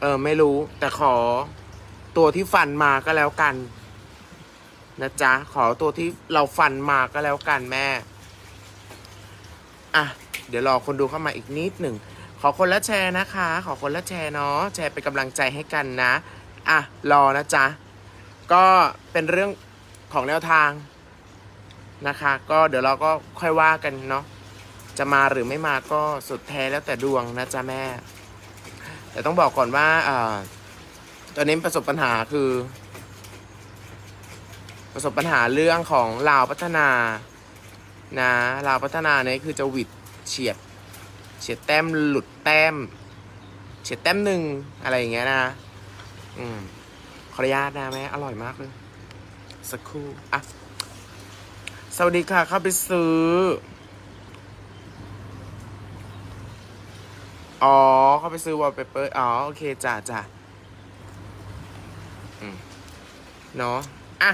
เออ ไม่รู้ แต่ขอตัวที่ฟันมาก็แล้วกัน นะจ๊ะ ขอตัวที่เราฟันมาก็แล้วกันแม่ อะ เดี๋ยวรอคนดูเข้ามาอีกนิดหนึ่ง ขอคนละแชร์นะคะ ขอคนละแชร์เนาะ แชร์เป็นกำลังใจให้กันนะ อะ รอนะจ๊ะ ก็เป็นเรื่องของแนวทางนะคะ ก็เดี๋ยวเราก็ค่อยว่ากันเนาะ จะมาหรือไม่มาก็สุดแท้แล้วแต่ดวงนะจ๊ะแม่ แต่ต้องบอกก่อนว่าอ่าตอนนี้ประสบปัญหาคือ ประสบปัญหาเรื่องของลาวพัฒนานะลาวพัฒนาเนี่ยคือจะหวิดเฉียดเฉียดแต้มหลุดแต้ม เฉียดแต้มหนึ่งอะไรอย่างเงี้ยนะอืมขออนุญาตนะแม่อร่อยมากเลย สักครู่อะสวัสดีค่ะเข้าไปซื้อ อ๋อ เขาไปซื้อวอลเปเปอร์ อ๋อ โอเคจ้ะจ้ะเนาะอะ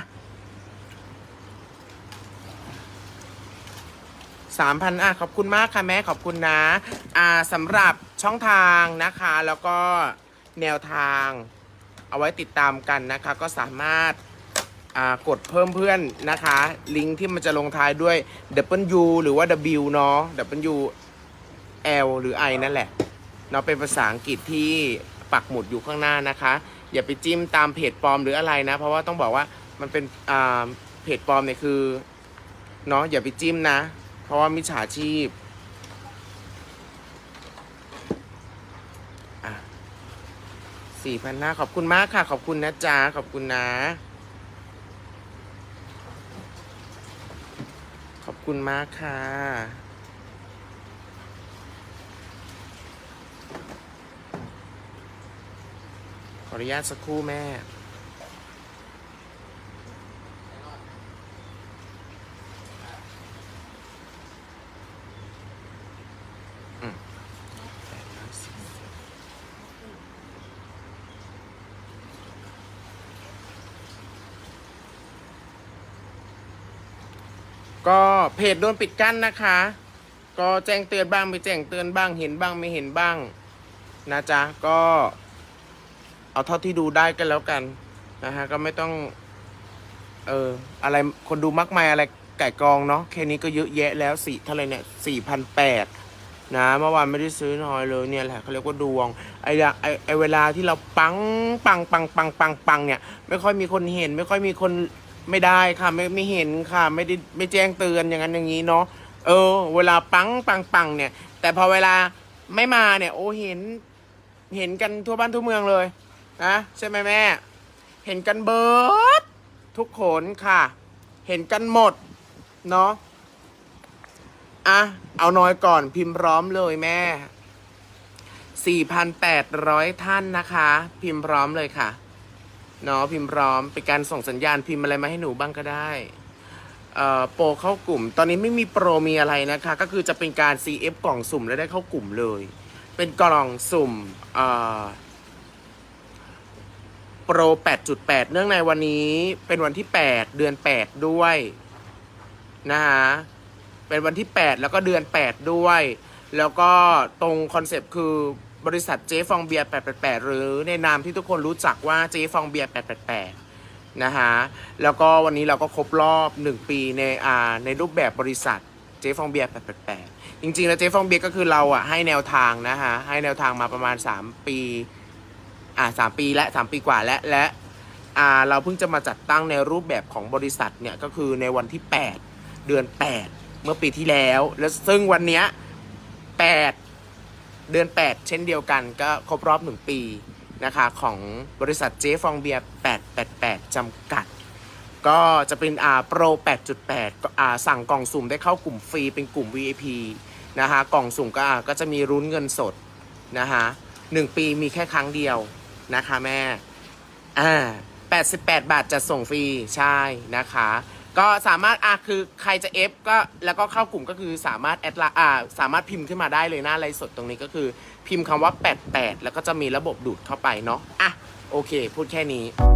สามพันอะ ขอบคุณมากค่ะแม่ ขอบคุณนะ อ่าสำหรับช่องทางนะคะ แล้วก็แนวทาง เอาไว้ติดตามกันนะคะ ก็สามารถอ่ากดเพิ่มเพื่อนนะคะ ลิงก์ที่มันจะลงท้ายด้วย W หรือว่า W เนาะ W L หรือ I นั่นแหละ เนาะเป็นภาษาอังกฤษที่ปักหมุดอยู่ข้างหน้านะคะ อย่าไปจิ้มตามเพจปลอมหรืออะไรนะ เพราะว่าต้องบอกว่ามันเป็นอ่าเพจปลอมเนี่ยคือเนาะอย่าไปจิ้มนะ เพราะว่ามิจฉาชีพสี่พันห้าขอบคุณมากค่ะ ขอบคุณนะจ๊ะขอบคุณนะ ขอบคุณมากค่ะ ออนุญาตสักครู่แม่ ก็เพจโดนปิดกั้นนะคะ ก็แจ้งเตือนบ้างไม่แจ้งเตือนบ้างเห็นบ้างไม่เห็นบ้างนะจ๊ะก็ เอาเท่าที่ดูได้กันแล้วกันนะฮะก็ไม่ต้อง เอออะไรคนดูมากมายอะไรไก่กองเนาะแค่นี้ก็เยอะแยะแล้วสี่เท่าไรเนี่ยสี่พันแปดนะเมื่อวานไม่ได้ซื้อน้อยเลยเนี่ยแหละเขาเรียกว่าดวงไอ้ไอ้ไอ้เวลาที่เราปังปังปังปังปังปังเนี่ย ไม่ค่อยมีคนเห็น ไม่ค่อยมีคนไม่ได้ค่ะ ไม่ไม่เห็นค่ะ ไม่ได้ไม่แจ้งเตือนอย่างนั้นอย่างนี้เนาะเออ เวลาปังปังปังเนี่ย แต่พอเวลาไม่มาเนี่ย โอ้เห็น เห็นกันทั่วบ้านทั่วเมืองเลย นะใช่ไหมแม่ เห็นกันเบิร์ดทุกคนค่ะ เห็นกันหมด เนาะอะ เอาน้อยก่อนพิมพ์พร้อมเลยแม่ 4,800 ท่านนะคะ พิมพ์พร้อมเลยค่ะ เนาะพิมพ์พร้อม เป็นการส่งสัญญาณพิมพ์อะไรมาให้หนูบ้างก็ได้โปรเข้ากลุ่ม ตอนนี้ไม่มีโปรมีอะไรนะคะ ก็คือจะเป็นการ CF กล่องสุ่มแล้วได้เข้ากลุ่มเลย เป็นกล่องสุ่มอ่อ โปร 8.8 เนื่องในวันนี้เป็นวันที่ 8 เดือน 8 ด้วยนะฮะ เป็นวันที่ 8 แล้วก็เดือน 8 ด้วย แล้วก็ตรงคอนเซปต์คือบริษัทเจ๊ฟองเบียร์ 888 หรือในนามที่ทุกคนรู้จักว่าเจ๊ฟองเบียร์ 888 นะฮะ แล้วก็วันนี้เราก็ครบรอบ 1 ปีในอ่าในรูปแบบบริษัทเจ๊ฟองเบียร์ 888 จริงๆ แล้วเจ๊ฟองเบียร์ก็คือเราอะให้แนวทางนะฮะ ให้แนวทางมาประมาณ 3 ปี อ่าสามปีและสามปีกว่าและและอ่าเราเพิ่งจะมาจัดตั้งในรูปแบบของบริษัทเนี่ยก็คือในวันที่ 8 เดือน 8 เมื่อปีที่แล้ว แล้วซึ่งวันเนี้ย8เดือน 8 เช่นเดียวกันก็ครบรอบ 1 ปีนะคะของบริษัทเจฟองเบียร์888 จำกัด ก็จะเป็นอ่าโปร 8.8อ่าสั่งกล่องสุ่มได้เข้ากลุ่มฟรีเป็นกลุ่ม VIP นะคะกล่องสุ่มก็อ่าก็จะมีรุ้นเงินสดนะคะหนึ่งปีมีแค่ครั้งเดียว นะคะแม่ อ่า88 บาทจะส่งฟรีใช่นะคะ ก็สามารถอะคือใครจะเอฟก็แล้วก็เข้ากลุ่มก็คือสามารถแอดละอ่าสามารถพิมพ์ขึ้นมาได้เลยหน้าไลฟ์สดตรงนี้ก็คือ พิมพ์คำว่า 88 แล้วก็จะมีระบบดูดเข้าไปเนาะอะโอเค พูดแค่นี้